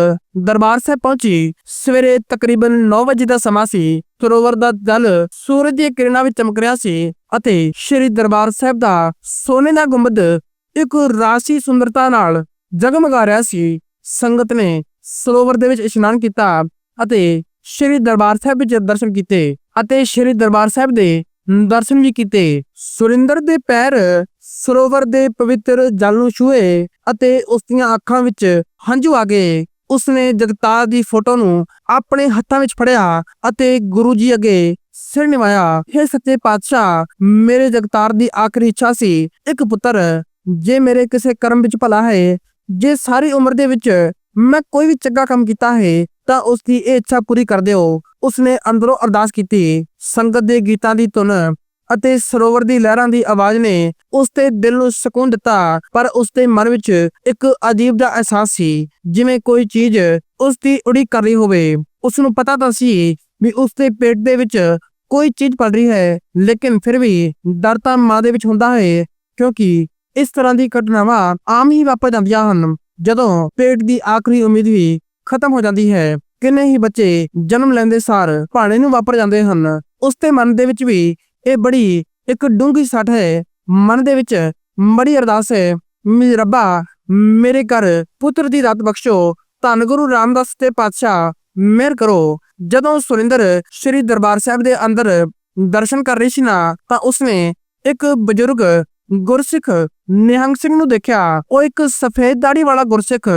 ਦਰਬਾਰ ਸਾਹਿਬ ਪਹੁੰਚੀ। ਸਵੇਰੇ ਤਕਰੀਬਨ 9 ਵਜੇ ਦਾ ਸਮਾਂ ਸੀ। ਸਰੋਵਰ ਦਾ ਜਲ ਸੂਰਜ ਦੀਆਂ ਕਿਰਨਾਂ ਵਿੱਚ ਚਮਕ ਰਿਹਾ ਸੀ ਅਤੇ ਸ਼੍ਰੀ ਦਰਬਾਰ ਸਾਹਿਬ ਦਾ ਸੋਨੇ ਦਾ ਗੁੰਬਦ ਇੱਕ ਰਾਸੀ ਸੁੰਦਰਤਾ ਨਾਲ ਜਗਮਗਾ ਰਿਹਾ ਸੀ। ਸੰਗਤ ਨੇ ਸਰੋਵਰ ਦੇ ਵਿੱਚ ਇਸ਼ਨਾਨ ਕੀਤਾ ਅਤੇ ਸ਼੍ਰੀ ਦਰਬਾਰ ਸਾਹਿਬ ਵਿੱਚ ਦਰਸ਼ਨ ਕੀਤੇ ਅਤੇ ਸ਼੍ਰੀ ਦਰਬਾਰ ਸਾਹਿਬ ਦੇ ਦਰਸ਼ਨ ਵੀ ਕੀਤੇ। ਸੁਰਿੰਦਰ ਦੇ ਪੈਰ ਸਰੋਵਰ ਦੇ ਪਵਿੱਤਰ ਜਲ ਨੂੰ ਛੂਏ ਅਤੇ ਉਸ ਦੀਆਂ ਅੱਖਾਂ ਵਿੱਚ ਹੰਝੂ ਆ ਗਏ। ਉਸਨੇ ਜਗਤਾਰ ਦੀ ਫੋਟੋ ਨੂੰ ਆਪਣੇ ਹੱਥਾਂ ਵਿੱਚ ਫੜਿਆ ਅਤੇ ਗੁਰੂ ਜੀ ਅੱਗੇ ਸਿਰ ਨਿਵਾਇਆ। हे ਸੱਚੇ ਪਾਤਸ਼ਾਹ, ਮੇਰੇ ਜਗਤਾਰ ਦੀ ਆਖਰੀ ਇੱਛਾ ਸੀ, ਇੱਕ ਪੁੱਤਰ, ਜੇ ਮੇਰੇ ਕਿਸੇ ਕਰਮ ਵਿੱਚ ਭਲਾ ਹੈ, ਜੇ ਸਾਰੀ ਉਮਰ ਦੇ ਵਿੱਚ ਮੈਂ ਕੋਈ ਵੀ ਚੰਗਾ ਕੰਮ ਕੀਤਾ ਹੈ ਤਾਂ ਉਸ ਦੀ ਇਹ ਇੱਛਾ ਪੂਰੀ ਕਰ ਦਿਓ ਉਸਨੇ ਅੰਦਰੋਂ ਅਰਦਾਸ ਕੀਤੀ। ਸੰਗਤ ਦੇ ਗੀਤਾਂ ਦੀ ਧੁਨ ਅਤੇ ਸਰੋਵਰ ਦੀ ਲਹਿਰਾਂ ਦੀ ਆਵਾਜ਼ ਨੇ ਉਸ ਦੇ ਦਿਲ ਨੂੰ ਸਕੂਨ ਦਿੱਤਾ, ਪਰ ਉਸ ਦੇ ਮਨ ਵਿੱਚ ਇੱਕ ਅਜੀਬ ਜਿਹਾ ਅਹਿਸਾਸ ਸੀ, ਜਿਵੇਂ ਕੋਈ ਚੀਜ਼ ਉਸ ਦੀ ਉਡੀਕ ਕਰ ਰਹੀ ਹੋਵੇ। ਉਸ ਨੂੰ ਪਤਾ ਤਾਂ ਸੀ ਵੀ ਉਸ ਦੇ ਪੇਟ ਦੇ ਵਿੱਚ ਕੋਈ ਚੀਜ਼ ਪਲ ਰਹੀ ਹੈ, ਲੇਕਿਨ ਫਿਰ ਵੀ ਡਰ ਤਾਂ ਮਾਂ ਦੇ ਵਿੱਚ ਹੁੰਦਾ ਹੈ, ਕਿਉਂਕਿ ਇਸ ਤਰ੍ਹਾਂ ਦੀ ਘਟਨਾਵਾਂ ਆਮ ਹੀ ਵਾਪਰ ਜਾਂਦੀਆਂ ਹਨ। ਜਦੋਂ ਪੇਟ ਦੀ ਆਖਰੀ ਉਮੀਦ ਵੀ ਖਤਮ ਹੋ ਜਾਂਦੀ ਹੈ ਕਿੰਨੇ ਹੀ ਬੱਚੇ, ਜਨਮ ਲੈਂਦੇ ਸਾਰ ਭਾਣੇ ਨੂੰ ਵਾਪਰ ਜਾਂਦੇ ਹਨ। ਉਸ ਦੇ ਮਨ ਦੇ ਵਿੱਚ ਵੀ ਇਹ ਬੜੀ ਇੱਕ ਡੂੰਘੀ ਸੱਟ ਹੈ। ਮਨ ਦੇ ਵਿੱਚ ਬੜੀ ਅਰਦਾਸ ਹੈ, ਮੀ ਰੱਬਾ, ਮੇਰੇ ਘਰ ਪੁੱਤਰ ਦੀ ਦਾਤ ਬਖਸ਼ੋ। ਧੰਨ ਗੁਰੂ ਰਾਮਦਾਸ ਤੇ ਪਾਤਸ਼ਾਹ, ਮਿਹਰ ਕਰੋ। ਜਦੋਂ ਸੁਰਿੰਦਰ ਸ੍ਰੀ ਦਰਬਾਰ ਸਾਹਿਬ ਦੇ ਅੰਦਰ ਦਰਸ਼ਨ ਕਰ ਰਹੀ ਸੀ ਨਾ, ਤਾਂ ਉਸਨੇ ਇੱਕ ਬਜ਼ੁਰਗ ਗੁਰਸਿੱਖ ਨਿਹੰਗ ਸਿੰਘ ਨੂੰ ਦੇਖਿਆ। ਉਹ ਇੱਕ ਸਫੇਦ ਦਾੜੀ ਵਾਲਾ ਗੁਰਸਿੱਖ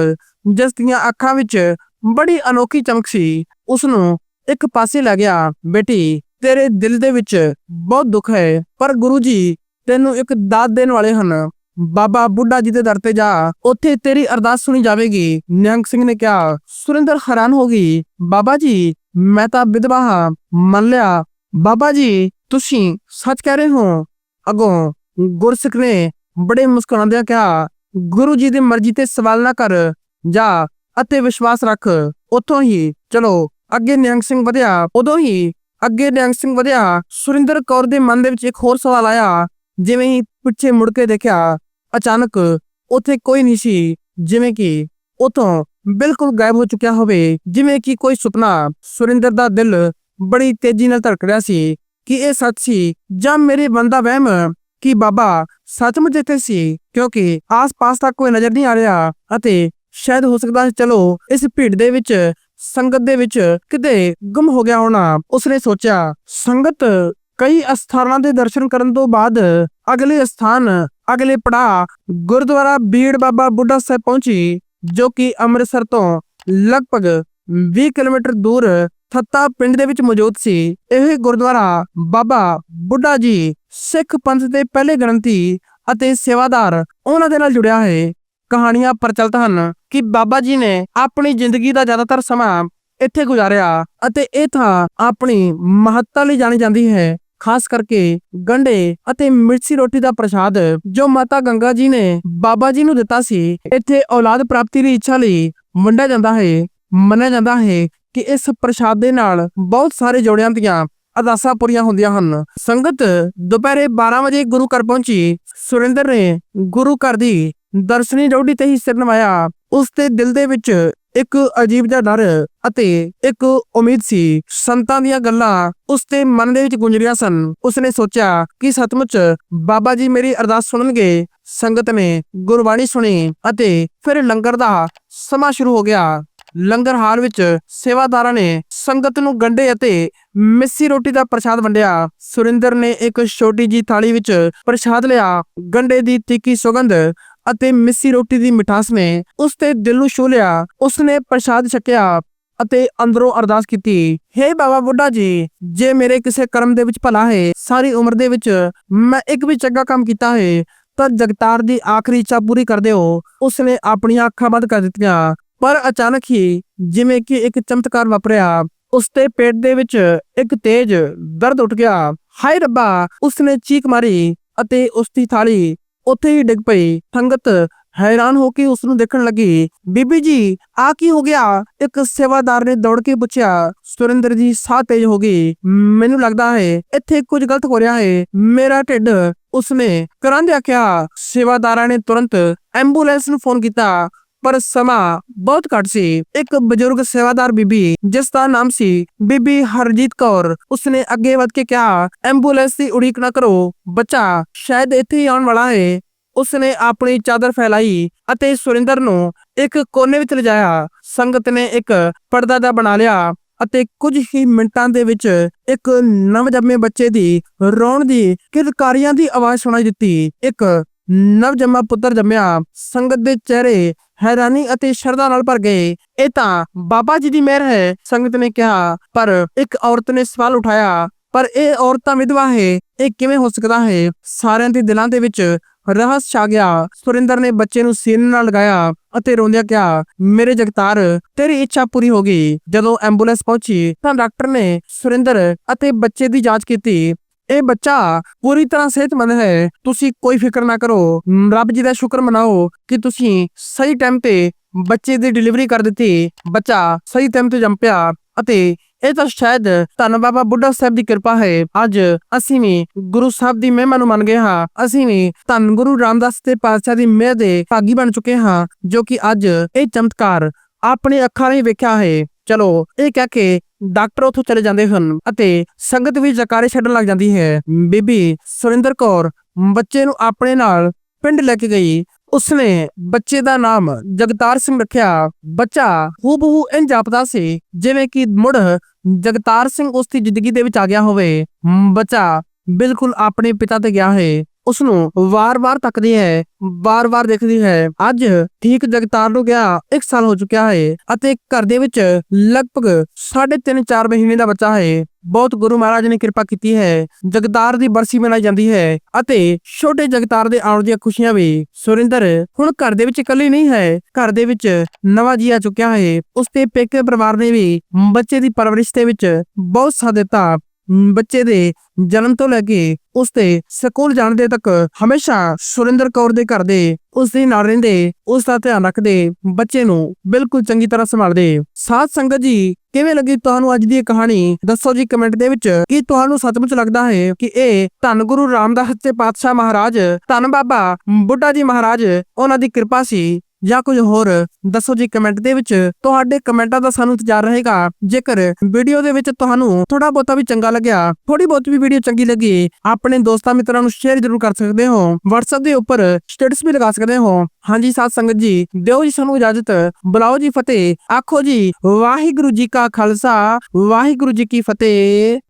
ਜਿਸ ਦੀਆਂ ਅੱਖਾਂ ਵਿੱਚ ਬੜੀ ਅਨੋਖੀ ਚਮਕ ਸੀ ਉਸ ਨੂੰ ਇੱਕ ਪਾਸੇ ਲੈ ਗਿਆ, ਬੇਟੀ, ਤੇਰੇ ਦਿਲ ਦੇ ਵਿੱਚ ਬਹੁਤ ਦੁੱਖ ਹੈ, ਪਰ ਗੁਰੂ ਜੀ ਤੈਨੂੰ ਇੱਕ ਦਾਤ ਦੇਣ ਵਾਲੇ ਹਨ। ਬਾਬਾ ਬੁੱਢਾ ਜੀ ਦੇ ਦਰ ਤੇ ਜਾ, ਉੱਥੇ ਤੇਰੀ ਅਰਦਾਸ ਸੁਣੀ ਜਾਵੇਗੀ। ਨਿਹੰਗ ਸਿੰਘ ਨੇ ਕਿਹਾ, ਸੁਰਿੰਦਰ ਹੈਰਾਨ ਹੋ ਗਈ। ਬਾਬਾ ਜੀ, ਮੈਂ ਤਾਂ ਵਿਧਵਾ ਹਾਂ, ਮੰਨ ਲਿਆ। ਬਾਬਾ ਜੀ, ਤੁਸੀਂ ਸੱਚ ਕਹਿ ਰਹੇ ਹੋ? ਅਗੋਂ ਗੁਰਸਿੱਖ ਨੇ ਬੜੇ ਮੁਸਕਰਾਉਂਦਿਆਂ ਕਿਹਾ, ਗੁਰੂ ਜੀ ਦੀ ਮਰਜ਼ੀ ਤੇ ਸਵਾਲ ਨਾ ਕਰ ਜਾ ਅਤੇ ਵਿਸ਼ਵਾਸ ਰੱਖ। ਉਥੋਂ ਹੀ ਚਲੋ। ਅੱਗੇ ਨਿਹੰਗ ਸਿੰਘ ਵਧਿਆ। ਉਦੋਂ ਹੀ ਅੱਗੇ ਨਿਹੰਗ ਸਿੰਘ ਵਧਿਆ। ਸੁਰਿੰਦਰ ਕੌਰ ਦੇ ਮਨ ਦੇ ਵਿੱਚ ਇੱਕ ਹੋਰ ਸਵਾਲ ਆਇਆ। ਜਿਵੇਂ ਹੀ ਪਿੱਛੇ ਮੁੜ ਕੇ ਦੇਖਿਆ, ਅਚਾਨਕ ਉੱਥੇ ਕੋਈ ਨਹੀਂ ਸੀ। ਜਿਵੇਂ ਕਿ ਉਥੋਂ ਬਿਲਕੁਲ ਗਾਇਬ ਹੋ ਚੁੱਕਿਆ ਹੋਵੇ। ਜਿਵੇਂ ਕਿ ਕੋਈ ਸੁਪਨਾ ਸੁਰਿੰਦਰ ਦਾ ਦਿਲ ਬੜੀ ਤੇਜ਼ੀ ਨਾਲ ਧੜਕ ਰਿਹਾ ਸੀ ਕਿ ਇਹ ਸੱਚ ਸੀ ਜਾਂ ਮੇਰੇ ਬੰਦਾ ਵਹਿਮ ਕਿ ਬਾਬਾ ਸੱਚਮੁੱਚ ਇੱਥੇ ਸੀ। ਕਿਉਂਕਿ ਆਸ-ਪਾਸ ਤੱਕ ਕੋਈ ਨਜ਼ਰ ਨਹੀਂ ਆ ਰਿਹਾ ਅਤੇ ਸ਼ਾਇਦ ਹੋ ਸਕਦਾ ਹੈ ਚਲੋ, ਇਸ ਭੀੜ ਦੇ ਵਿੱਚ, ਸੰਗਤ ਦੇ ਵਿੱਚ ਕਿਤੇ ਗੁੰਮ ਹੋ ਗਿਆ ਹੋਣਾ। ਉਸਨੇ ਸੋਚਿਆ, ਸੰਗਤ ਕਈ ਅਸਥਾਨਾਂ ਦੇ ਦਰਸ਼ਨ ਕਰਨ ਤੋਂ ਬਾਅਦ ਅਗਲੇ ਸਥਾਨ ਅਗਲੇ ਪੜਾ ਗੁਰਦੁਆਰਾ ਬੀੜ ਬਾਬਾ ਬੁੱਢਾ ਸਾਹਿਬ ਪਹੁੰਚੀ, ਜੋ ਕਿ ਅੰਮ੍ਰਿਤਸਰ ਤੋਂ ਲਗਭਗ 20 ਕਿਲੋਮੀਟਰ ਦੂਰ ਥੱਤਾ ਪਿੰਡ ਦੇ ਵਿੱਚ ਮੌਜੂਦ ਸੀ। ਇਹ ਗੁਰਦੁਆਰਾ ਬਾਬਾ ਬੁੱਢਾ ਜੀ, ਸਿੱਖ ਪੰਥ ਦੇ ਪਹਿਲੇ ਗ੍ਰੰਥੀ ਅਤੇ ਸੇਵਾਦਾਰ, ਉਹਨਾਂ ਦੇ ਨਾਲ ਜੁੜਿਆ ਹੈ। ਕਹਾਣੀਆਂ ਪ੍ਰਚਲਿਤ ਹਨ। ਕਿ ਬਾਬਾ ਜੀ ਨੇ ਆਪਣੀ ਜ਼ਿੰਦਗੀ ਦਾ ਜ਼ਿਆਦਾਤਰ ਸਮਾਂ ਇੱਥੇ ਗੁਜ਼ਾਰਿਆ ਅਤੇ ਇਹ ਥਾਂ ਆਪਣੀ ਮਹੱਤਤਾ ਲਈ ਜਾਣੀ ਜਾਂਦੀ ਹੈ, ਖਾਸ ਕਰਕੇ ਗੰਡੇ ਅਤੇ ਮਿਰਚੀ ਰੋਟੀ ਦਾ ਪ੍ਰਸ਼ਾਦ ਜੋ ਮਾਤਾ ਗੰਗਾ ਜੀ ਨੇ ਬਾਬਾ ਜੀ ਨੂੰ ਦਿੱਤਾ ਸੀ। ਇੱਥੇ ਔਲਾਦ ਪ੍ਰਾਪਤੀ ਦੀ ਇੱਛਾ ਲਈ ਵੰਡਿਆ ਜਾਂਦਾ ਹੈ, ਮੰਨਿਆ ਜਾਂਦਾ ਹੈ ਕਿ ਇਸ ਪ੍ਰਸ਼ਾਦ ਦੇ ਨਾਲ ਬਹੁਤ ਸਾਰੇ ਜੋੜਿਆਂ ਦੀਆਂ ਅਰਦਾਸਾਂ ਪੂਰੀਆਂ ਹੁੰਦੀਆਂ ਹਨ। ਸੰਗਤ ਦੁਪਹਿਰੇ 12 ਵਜੇ ਗੁਰੂ ਘਰ ਪਹੁੰਚੀ। ਸੁਰਿੰਦਰ ਨੇ ਗੁਰੂ ਘਰ ਦੀ ਦਰਸ਼ਨੀ ਡੋਡੀ ਤੇ ਹੀ ਸਿਰ ਨਵਾਇਆ ਉਸ ਦੇ ਦਿਲ ਦੇ ਵਿੱਚ ਇੱਕ ਅਜੀਬ ਜਿਹਾ ਡਰ ਅਤੇ ਇੱਕ ਉਮੀਦ ਸੀ। ਸੰਤਾਂ ਦੀਆਂ ਗੱਲਾਂ ਉਸ ਦੇ ਮਨ ਦੇ ਵਿੱਚ ਗੁੰਜਰੀਆਂ ਸਨ। ਉਸਨੇ ਸੋਚਿਆ ਕਿ ਸੱਚਮੁੱਚ ਬਾਬਾ ਜੀ ਮੇਰੀ ਅਰਦਾਸ ਸੁਣਨਗੇ, ਸੰਗਤ ਨੇ ਗੁਰਬਾਣੀ ਸੁਣੀ ਅਤੇ ਫਿਰ ਲੰਗਰ ਦਾ ਸਮਾਂ ਸ਼ੁਰੂ ਹੋ ਗਿਆ। ਲੰਗਰ ਹਾਲ ਵਿੱਚ ਸੇਵਾਦਾਰਾਂ ਨੇ ਸੰਗਤ ਨੂੰ ਗੰਡੇ ਅਤੇ ਮਿੱਸੀ ਰੋਟੀ ਦਾ ਪ੍ਰਸ਼ਾਦ ਵੰਡਿਆ। ਸੁਰਿੰਦਰ ਨੇ ਇੱਕ ਛੋਟੀ ਜੀ ਥਾਲੀ ਵਿੱਚ ਪ੍ਰਸ਼ਾਦ ਲਿਆ। ਗੰਡੇ ਦੀ ਤਿੱਖੀ ਸੁਗੰਧ ਅਤੇ ਮਿੱਸੀ ਰੋਟੀ ਦੀ ਮਿਠਾਸ ਨੇ ਉਸ ਤੇ ਦਿਲ ਨੂੰ ਛੂ ਲਿਆ। ਉਸਨੇ ਪ੍ਰਸ਼ਾਦ ਛਕਿਆ ਅਤੇ ਅੰਦਰੋਂ ਅਰਦਾਸ ਕੀਤੀ, ਹੇ ਬਾਬਾ ਬੁੱਢਾ ਜੀ, ਜੇ ਮੇਰੇ ਕਿਸੇ ਕਰਮ ਦੇ ਵਿੱਚ ਭਲਾ ਹੈ, ਸਾਰੀ ਉਮਰ ਦੇ ਵਿੱਚ ਮੈਂ ਇੱਕ ਵੀ ਚੰਗਾ ਕੰਮ ਕੀਤਾ ਹੈ, ਤਾਂ ਜਗਤਾਰ ਦੀ ਆਖਰੀ ਇੱਛਾ ਪੂਰੀ ਕਰ ਦਿਓ। ਉਸਨੇ ਆਪਣੀਆਂ ਅੱਖਾਂ ਬੰਦ ਕਰ ਦਿੱਤੀਆਂ, ਪਰ ਅਚਾਨਕ ਹੀ ਜਿਵੇਂ ਕਿ ਇੱਕ ਚਮਤਕਾਰ ਵਾਪਰਿਆ ਉਸ ਦੇ ਪੇਟ ਦੇ ਵਿੱਚ ਇੱਕ ਤੇਜ਼ ਦਰਦ ਉੱਠ ਗਿਆ। ਹਾਏ ਰੱਬਾ! ਉਸਨੇ ਚੀਕ ਮਾਰੀ ਅਤੇ ਉਸ ਦੀ ਥਾਲੀ ਉੱਥੇ ਹੀ ਡਿੱਗ ਪਈ। ਸੰਗਤ ਹੈਰਾਨ ਹੋ ਕੇ ਉਸ ਨੂੰ ਦੇਖਣ ਲੱਗੀ। ਬੀਬੀ ਜੀ ਆ ਕੀ ਹੋ ਗਿਆ? ਇੱਕ ਸੇਵਾਦਾਰ ਨੇ ਦੌੜ ਕੇ ਪੁੱਛਿਆ, ਸੁਰਿੰਦਰ ਜੀ, ਸਾਹ ਤੇਜ਼ ਹੋ ਗਈ। ਮੈਨੂੰ ਲੱਗਦਾ ਹੈ, ਇੱਥੇ ਕੁਝ ਗਲਤ ਹੋ ਰਿਹਾ ਹੈ। ਮੇਰਾ ਢਿੱਡ। ਉਸਨੇ ਕਰਾਂਦਿਆ ਕਿਹਾ ਸੇਵਾਦਾਰਾਂ ਨੇ ਤੁਰੰਤ ਐਂਬੂਲੈਂਸ ਨੂੰ ਫੋਨ ਕੀਤਾ। ਪਰ ਸਮਾਂ ਬਹੁਤ ਘੱਟ ਸੀ। ਇੱਕ ਬਜ਼ੁਰਗ ਸੇਵਾਦਾਰ ਬੀਬੀ, ਜਿਸ ਦਾ ਨਾਮ ਸੀ ਬੀਬੀ ਹਰਜੀਤ ਕੌਰ, ਉਸਨੇ ਅੱਗੇ ਵੱਧ ਕੇ ਕਿਹਾ, ਐਂਬੂਲੈਂਸ ਦੀ ਉਡੀਕ ਨਾ ਕਰੋ, ਬੱਚਾ ਸ਼ਾਇਦ ਇੱਥੇ ਹੀ ਆਉਣ ਵਾਲਾ ਹੈ ਉਸਨੇ ਆਪਣੀ ਚਾਦਰ ਫੈਲਾਈ ਅਤੇ ਸੁਰਿੰਦਰ ਨੂੰ ਇੱਕ ਕੋਨੇ ਵਿੱਚ ਲਿਜਾਇਆ। ਸੰਗਤ ਨੇ ਇੱਕ ਪਰਦਾ ਦਾ ਬਣਾ ਲਿਆ ਅਤੇ ਕੁਝ ਹੀ ਮਿੰਟਾਂ ਦੇ ਵਿੱਚ ਇੱਕ ਨਵਜੰਮੇ ਬੱਚੇ ਦੀ ਰੋਣ ਦੀ ਕਿਰਕਾਰੀਆਂ ਦੀ ਆਵਾਜ਼ ਸੁਣਾਈ ਦਿੱਤੀ। ਇੱਕ ਨਵਜੰਮਾ ਪੁੱਤਰ ਜੰਮਿਆ। ਸੰਗਤ ਦੇ ਚਿਹਰੇ ਹੈਰਾਨੀ ਅਤੇ ਸ਼ਰਧਾ ਨਾਲ ਭਰ ਗਏ। ਇਹ ਤਾਂ ਬਾਬਾ ਜੀ ਦੀ ਮਿਹਰ ਹੈ, ਸੰਗਤ ਨੇ ਕਿਹਾ, ਪਰ ਇੱਕ ਔਰਤ ਨੇ ਸਵਾਲ ਉਠਾਇਆ, ਪਰ ਇਹ ਔਰਤਾਂ ਵਿਧਵਾ ਹੈ, ਇਹ ਕਿਵੇਂ ਹੋ ਸਕਦਾ ਹੈ? ਸਾਰਿਆਂ ਦੇ ਦਿਲਾਂ ਦੇ ਵਿੱਚ ਰਹੱਸ ਛਾ ਗਿਆ। ਸੁਰਿੰਦਰ ਨੇ ਬੱਚੇ ਨੂੰ ਸੀਨੇ ਨਾਲ ਲਗਾਇਆ ਅਤੇ ਰੋਂਦਿਆਂ ਕਿਹਾ, ਮੇਰੇ ਜਗਤਾਰ, ਤੇਰੀ ਇੱਛਾ ਪੂਰੀ ਹੋ ਗਈ। ਜਦੋਂ ਐਂਬੂਲੈਂਸ ਪਹੁੰਚੀ ਤਾਂ ਡਾਕਟਰ ਨੇ ਸੁਰਿੰਦਰ ਅਤੇ ਬੱਚੇ ਦੀ ਜਾਂਚ ਕੀਤੀ। ਇਹ ਬੱਚਾ ਪੂਰੀ ਤਰ੍ਹਾਂ ਸਿਹਤਮੰਦ ਹੈ। ਤੁਸੀਂ ਕੋਈ ਫਿਕਰ ਨਾ ਕਰੋ। ਰੱਬ ਜੀ ਦਾ ਸ਼ੁਕਰ ਮਨਾਓ ਕਿ ਤੁਸੀਂ ਸਹੀ ਟਾਈਮ ਤੇ ਬੱਚੇ ਦੀ ਡਿਲੀਵਰੀ ਕਰ ਦਿੱਤੀ। ਬੱਚਾ ਸਹੀ ਟਾਈਮ ਤੇ ਜੰਮ ਪਿਆ ਅਤੇ ਇਹ ਤਾਂ ਸ਼ਾਇਦ ਧੰਨ ਬਾਬਾ ਬੁੱਢਾ ਸਾਹਿਬ ਦੀ ਕਿਰਪਾ ਹੈ। ਅੱਜ ਅਸੀਂ ਵੀ ਗੁਰੂ ਸਾਹਿਬ ਦੀ ਮਹਿਮਾ ਨੂੰ ਮੰਨ ਗਏ ਹਾਂ। ਅਸੀਂ ਵੀ ਧੰਨ ਗੁਰੂ ਰਾਮਦਾਸ ਤੇ ਪਾਤਸ਼ਾਹ ਦੀ ਮਿਹਰ ਦੇ ਭਾਗੀ ਬਣ ਚੁੱਕੇ ਹਾਂ, ਜੋ ਕਿ ਅੱਜ ਇਹ ਚਮਤਕਾਰ ਆਪਣੇ ਅੱਖਾਂ ਨਾਲ ਵੇਖਿਆ ਹੈ। ਚਲੋ, ਇਹ ਕਹਿ ਕੇ ਡਾਕਟਰ ਉੱਥੋਂ ਚਲੇ ਜਾਂਦੇ ਹਨ ਅਤੇ ਸੰਗਤ ਵੀ ਜਕਾਰੇ ਛੱਡਣ ਲੱਗ ਜਾਂਦੀ ਹੈ। ਬੀਬੀ ਸੁਰਿੰਦਰ ਕੌਰ, ਬੱਚੇ ਨੂੰ ਆਪਣੇ ਨਾਲ ਪਿੰਡ ਲੈ ਕੇ ਗਈ। ਉਸਨੇ ਬੱਚੇ ਦਾ ਨਾਮ ਜਗਤਾਰ ਸਿੰਘ ਰੱਖਿਆ। ਬੱਚਾ ਹੂਬਹੂ ਇੰਜ ਜਾਪਦਾ ਸੀ, ਜਿਵੇਂ ਕਿ ਮੁੜ ਜਗਤਾਰ ਸਿੰਘ ਉਸ ਦੀ ਜ਼ਿੰਦਗੀ ਦੇ ਵਿੱਚ ਆ ਗਿਆ ਹੋਵੇ। ਬੱਚਾ ਬਿਲਕੁਲ ਆਪਣੇ ਪਿਤਾ ਤੇ ਗਿਆ ਹੈ। ਉਸ ਨੂੰ ਵਾਰ-ਵਾਰ ਤੱਕਦੀ ਹੈ, ਵਾਰ-ਵਾਰ ਦੇਖਦੀ ਹੈ। ਅੱਜ ਠੀਕ ਜਗਤਾਰ ਨੂੰ ਗਿਆ 1 ਸਾਲ ਹੋ ਚੁੱਕਿਆ ਹੈ ਅਤੇ ਘਰ ਦੇ ਵਿੱਚ ਲਗਭਗ 3.5-4 ਮਹੀਨੇ ਦਾ ਬੱਚਾ ਹੈ। ਬਹੁਤ ਗੁਰੂ ਮਹਾਰਾਜ ਨੇ ਕਿਰਪਾ ਕੀਤੀ ਹੈ, ਜਗਤਾਰ ਦੀ ਬਰਸੀ ਮਨਾਈ ਜਾਂਦੀ ਹੈ ਅਤੇ ਛੋਟੇ ਜਗਤਾਰ ਦੇ ਆਉਣ ਦੀਆਂ ਖੁਸ਼ੀਆਂ ਵੀ। ਸੁਰਿੰਦਰ, ਹੁਣ ਘਰ ਦੇ ਵਿੱਚ ਇਕੱਲੀ ਨਹੀਂ ਹੈ, ਘਰ ਦੇ ਵਿੱਚ ਨਵਾਂ ਜੀ ਆ ਚੁੱਕਿਆ ਹੈ। ਉਸ ਦੇ ਪੇਕੇ ਪਰਿਵਾਰ ਨੇ ਵੀ ਬੱਚੇ ਦੀ ਪਰਵਰਿਸ਼ ਦੇ ਵਿੱਚ ਬਹੁਤ ਸਾਥ ਦਿੱਤਾ। ਬੱਚੇ ਦੇ ਜਨਮ ਤੋਂ ਲੈ ਕੇ ਉਸ ਦੇ ਸਕੂਲ ਜਾਣ ਦੇ ਤੱਕ ਹਮੇਸ਼ਾ ਸੁਰਿੰਦਰ ਕੌਰ ਦੇ ਘਰ ਦੇ ਉਸ ਦੇ ਨਾਲ ਰਹਿੰਦੇ, ਉਸ ਦਾ ਧਿਆਨ ਰੱਖਦੇ, ਬੱਚੇ ਨੂੰ ਬਿਲਕੁਲ ਚੰਗੀ ਤਰ੍ਹਾਂ ਸੰਭਾਲਦੇ। ਸਾਧ ਸੰਗਤ ਜੀ, ਕਿਵੇਂ ਲੱਗੀ ਤੁਹਾਨੂੰ ਅੱਜ ਦੀ ਇਹ ਕਹਾਣੀ? ਦੱਸੋ ਜੀ ਕਮੈਂਟ ਦੇ ਵਿੱਚ ਕੀ ਤੁਹਾਨੂੰ ਸੱਚਮੁੱਚ ਲੱਗਦਾ ਹੈ ਕਿ ਇਹ ਧੰਨ ਗੁਰੂ ਰਾਮਦਾਸ ਤੇ ਪਾਤਸ਼ਾਹ ਮਹਾਰਾਜ, ਧੰਨ ਬਾਬਾ ਬੁੱਢਾ ਜੀ ਮਹਾਰਾਜ, ਉਹਨਾਂ ਦੀ ਕਿਰਪਾ ਸੀ ਜਾਂ ਕੁਝ ਹੋਰ, ਦੱਸੋ ਜੀ ਕਮੈਂਟ ਦੇ ਵਿੱਚ। ਤੁਹਾਡੇ ਕਮੈਂਟਾਂ ਦਾ ਸਾਨੂੰ ਇੰਤਜ਼ਾਰ ਰਹੇਗਾ। ਜੇਕਰ ਵੀਡੀਓ ਦੇ ਵਿੱਚ ਤੁਹਾਨੂੰ ਥੋੜਾ ਬਹੁਤਾ ਵੀ ਚੰਗਾ ਲੱਗਿਆ ਥੋੜੀ ਬਹੁਤ ਵੀ ਵੀਡੀਓ ਚੰਗੀ ਲੱਗੀ, ਆਪਣੇ ਦੋਸਤਾਂ ਮਿੱਤਰਾਂ ਨੂੰ ਸ਼ੇਅਰ ਜ਼ਰੂਰ ਕਰ ਸਕਦੇ ਹੋ। WhatsApp ਦੇ ਉੱਪਰ ਸਟੇਟਸ ਵੀ ਲਗਾ ਸਕਦੇ ਹੋ। ਹਾਂਜੀ ਸਾਧ ਸੰਗਤ ਜੀ, ਦਿਓ ਜੀ ਸਾਨੂੰ ਇਜਾਜ਼ਤ। ਬੁਲਾਓ ਜੀ ਫਤਿਹ। ਆਖੋ ਜੀ, ਵਾਹਿਗੁਰੂ ਜੀ ਕਾ ਖਾਲਸਾ, ਵਾਹਿਗੁਰੂ ਜੀ ਕੀ ਫਤਿਹ।